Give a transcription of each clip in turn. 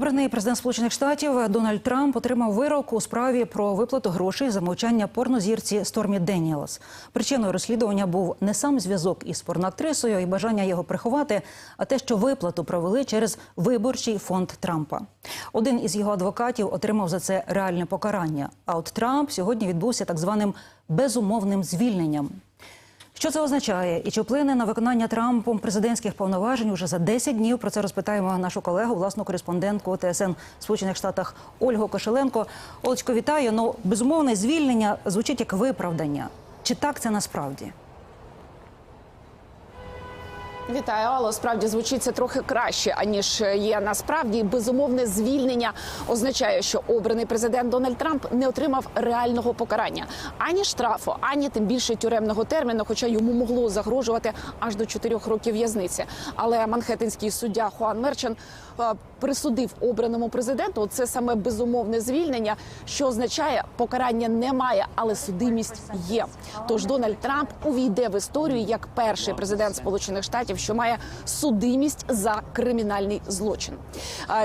Обраний президент Сполучених Штатів Дональд Трамп отримав вирок у справі про виплату грошей за мовчання порнозірці Стормі Деніелс. Причиною розслідування був не сам зв'язок із порноактрисою і бажання його приховати, а те, що виплату провели через виборчий фонд Трампа. Один із його адвокатів отримав за це реальне покарання. А от Трамп сьогодні відбувся так званим безумовним звільненням. Що це означає і чи вплине на виконання Трампом президентських повноважень уже за 10 днів? Про це розпитаємо нашу колегу, власну кореспондентку ТСН Сполучених Штатах Ольгу Кошеленко. Олечко, вітаю. Ну безумовне звільнення звучить як виправдання. Чи так це насправді? Вітаю, Алло. Справді звучить це трохи краще аніж є насправді. Безумовне звільнення означає, що обраний президент Дональд Трамп не отримав реального покарання ані штрафу, ані тим більше тюремного терміну, хоча йому могло загрожувати аж до 4 років в'язниці. Але манхеттенський суддя Хуан Мерчан е, присудив обраному президенту це саме безумовне звільнення, що означає, покарання немає, але судимість є. Тож Дональд Трамп увійде в історію як перший президент Сполучених Штатів, що має судимість за кримінальний злочин.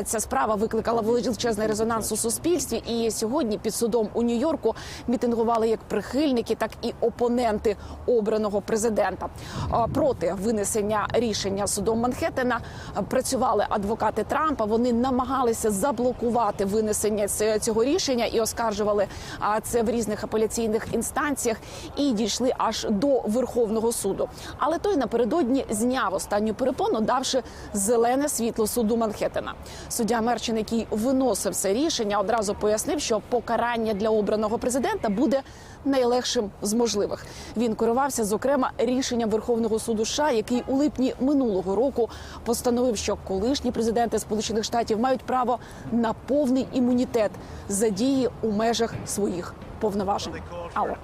Ця справа викликала величезний резонанс у суспільстві. І сьогодні під судом у Нью-Йорку мітингували як прихильники, так і опоненти обраного президента. Проти винесення рішення судом Манхеттена працювали адвокати Трампа. Вони намагалися заблокувати винесення цього рішення і оскаржували це в різних апеляційних інстанціях і дійшли аж до Верховного суду. Але той напередодні зняв останню перепону, давши зелене світло суду Манхеттена. Суддя Мерчин, який виносив це рішення, одразу пояснив, що покарання для обраного президента буде найлегшим з можливих. Він керувався зокрема рішенням Верховного суду США, який у липні минулого року постановив, що колишні президенти Сполучених Штатів мають право на повний імунітет за дії у межах своїх повноважень. Алло.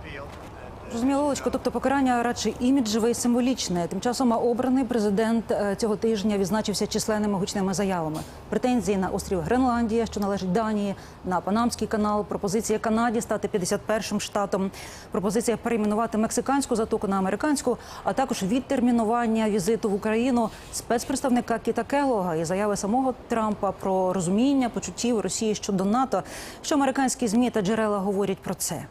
Зрозуміло, Олечко, тобто покарання радше іміджеве і символічне. Тим часом обраний президент е, цього тижня відзначився численними гучними заявами. Претензії на острів Гренландія, що належить Данії, на Панамський канал, пропозиція Канаді стати 51-м штатом, пропозиція перейменувати мексиканську затоку на американську, а також відтермінування візиту в Україну спецпредставника Кіта Келога і заяви самого Трампа про розуміння почуттів Росії щодо НАТО. Що американські змі та джерела говорять про це?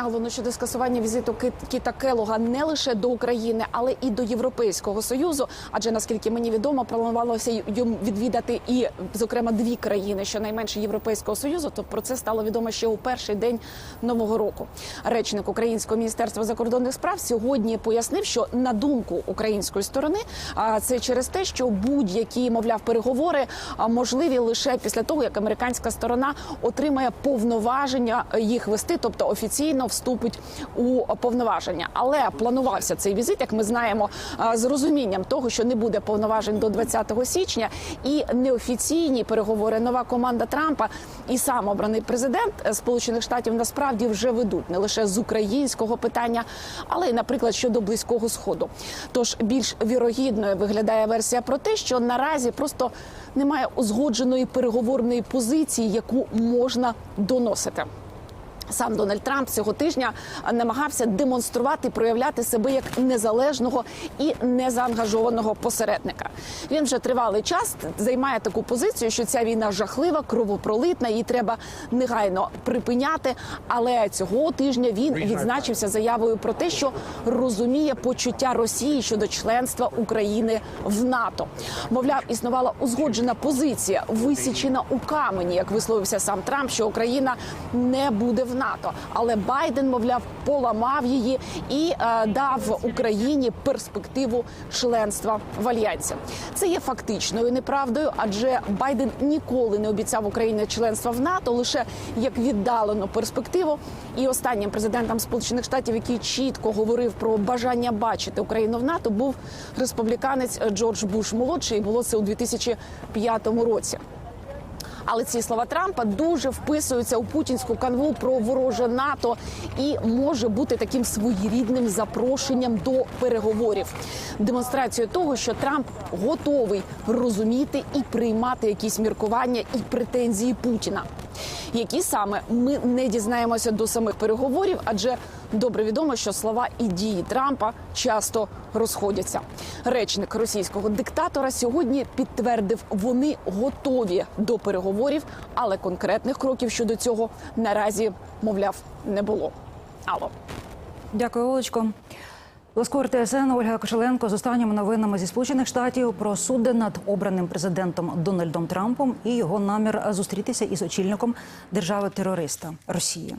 Але ну щодо скасування візиту Кіта Келога не лише до України, але і до Європейського союзу. Адже наскільки мені відомо, планувалося йому відвідати і, зокрема, дві країни, щонайменше Європейського союзу. То про це стало відомо ще у перший день нового року. Речник Українського міністерства закордонних справ сьогодні пояснив, що на думку української сторони, а це через те, що будь-які, мовляв, переговори можливі лише після того, як американська сторона отримає повноваження їх вести, тобто офіційно вступить у повноваження. Але планувався цей візит, як ми знаємо, з розумінням того, що не буде повноважень до 20 січня, і неофіційні переговори нова команда Трампа і сам обраний президент е, Сполучених Штатів насправді вже ведуть не лише з українського питання, але й, наприклад, щодо близького сходу. Тож більш вірогідною виглядає версія про те, що наразі просто немає узгодженої переговорної позиції, яку можна доносити. Сам Дональд Трамп цього тижня намагався демонструвати, проявляти себе як незалежного і незаангажованого посередника. Він вже тривалий час займає таку позицію, що ця війна жахлива, кровопролитна, її треба негайно припиняти. Але цього тижня він відзначився заявою про те, що розуміє почуття Росії щодо членства України в НАТО. Мовляв, існувала узгоджена позиція, висічена у камені, як висловився сам Трамп, що Україна не буде в НАТО. Але Байден, мовляв, поламав її і е, дав Україні перспективу членства в альянсі. Це є фактичною неправдою, адже Байден ніколи не обіцяв Україні членства в НАТО, лише як віддалену перспективу. І останнім президентом Сполучених Штатів, який чітко говорив про бажання бачити Україну в НАТО, був республіканець Джордж Буш молодший. І було це у 2005 році. Але ці слова Трампа дуже вписуються у путінську канву про вороже НАТО і може бути таким своєрідним запрошенням до переговорів, демонстрацією того, що Трамп готовий розуміти і приймати якісь міркування і претензії Путіна. Які саме ми не дізнаємося до самих переговорів, адже добре відомо, що слова і дії Трампа часто розходяться. Речник російського диктатора сьогодні підтвердив, вони готові до переговорів, але конкретних кроків щодо цього наразі, мовляв, не було. Алло. Дякую, Олечко. Ласкор ТСН Ольга Кошеленко з останніми новинами зі сполучених штатів про суди над обраним президентом Дональдом Трампом і його намір зустрітися із очільником держави терориста Росії.